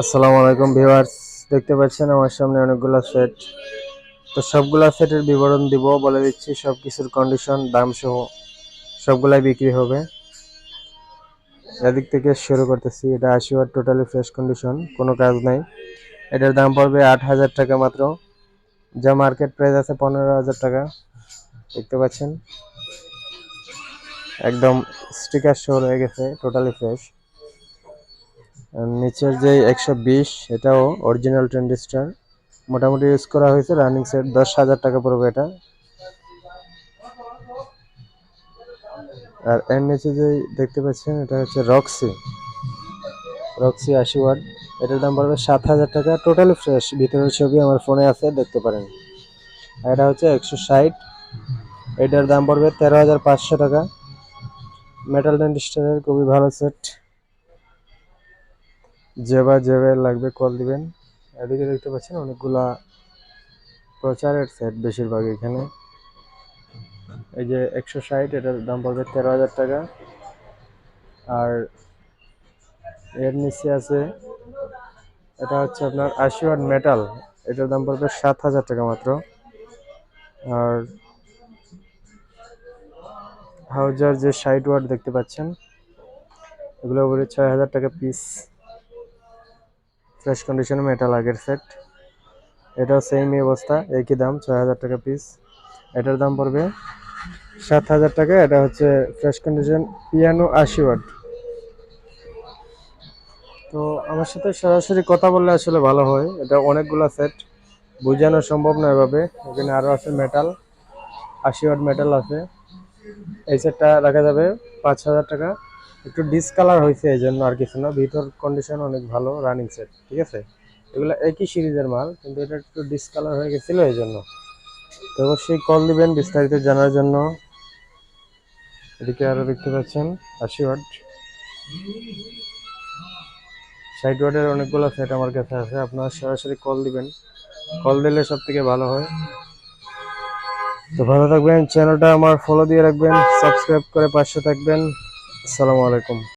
আসসালামু আলাইকুম ভিউয়ার্স, দেখতে পাচ্ছেন আমার সামনে অনেকগুলো সেট। তো সবগুলা সেটের বিবরণ দিব, বলে দিচ্ছি সব কিছুর কন্ডিশন দাম সহ সবগুলাই বিক্রি হবে। এদিক থেকে শুরু করতেছি, এটা আশি ওয়াট টোটালি ফ্রেশ কন্ডিশন কোনো কাজ নাই। এটার দাম পড়বে আট হাজার টাকা মাত্র। যা মার্কেট প্রাইস আছে পনেরো হাজার টাকা, দেখতে পাচ্ছেন। একদম স্টিকার শো হয়ে গেছে টোটালি ফ্রেশ নিচের যে একশো বিশ, এটাও অরিজিনাল ট্রেন্ডিস্টার মোটামুটি ইউজ করা হয়েছে রানিং সেট দশ হাজার টাকা পড়বে এটা। আর এর নিচে যে দেখতে পাচ্ছেন, এটা হচ্ছে রক্সি রক্সি আশি ওয়াট, এটার দাম পড়বে সাত হাজার টাকা। টোটালি ফ্রেশ ভিতরের ছবি আমার ফোনে আছে, দেখতে পারেন। আর এটা হচ্ছে একশো ষাট। এটার দাম পড়বে তেরো হাজার পাঁচশো টাকা। মেটাল ট্রেন্ডিস্টারের খুবই ভালো সেট যে বা যেভাবে লাগবে কল দিবেন। এদিকে দেখতে পাচ্ছেন অনেকগুলা প্রচারের সেট বেশিরভাগ এখানে। এই যে একশো ষাট, এটার দাম পড়বে তেরো হাজার টাকা। আর এর নিচে আছে, এটা হচ্ছে আপনার আশি মেটাল এটার দাম পড়বে সাত হাজার টাকা মাত্র। আর হাউজার যে ষাট ওয়াট দেখতে পাচ্ছেন এগুলো উপরে ছয় হাজার টাকা পিস ফ্রেশ কন্ডিশনে মেটাল আগের সেট এটাও সেম অবস্থা, একই দাম, ছয় হাজার টাকা পিস এটার দাম পড়বে সাত হাজার টাকা, এটা হচ্ছে ফ্রেশ কন্ডিশন পিয়ানো আশি ওয়াট তো আমার সাথে সরাসরি কথা বললে আসলে ভালো হয়, এটা অনেকগুলো সেট বোঝানো সম্ভব না এভাবে। এখানে আরও আছে মেটাল আশি ওয়াট মেটাল আছে। এই সেটটা রাখা যাবে পাঁচ হাজার টাকা। একটু ডিসকালার হয়েছে এই জন্য আর কিছু না। ভিতর কন্ডিশন অনেক ভালো রানিং সেট ঠিক আছে? এগুলো একই সিরিজের মাল, কিন্তু এটা একটু ডিসকালার হয়ে গেছিল এই জন্য তো অবশ্যই কল দিবেন বিস্তারিত জানার জন্য। এদিকে আরও দেখতে পাচ্ছেন, আশি ওয়াট। ষাট ওয়াটের অনেকগুলো সেট আমার কাছে আছে, আপনারা সরাসরি কল দিবেন। কল দিলে সব থেকে ভালো হয়। তো ভালো থাকবেন চ্যানেলটা আমার ফলো দিয়ে রাখবেন সাবস্ক্রাইব করে পাশে থাকবেন। আসসালামু আলাইকুম।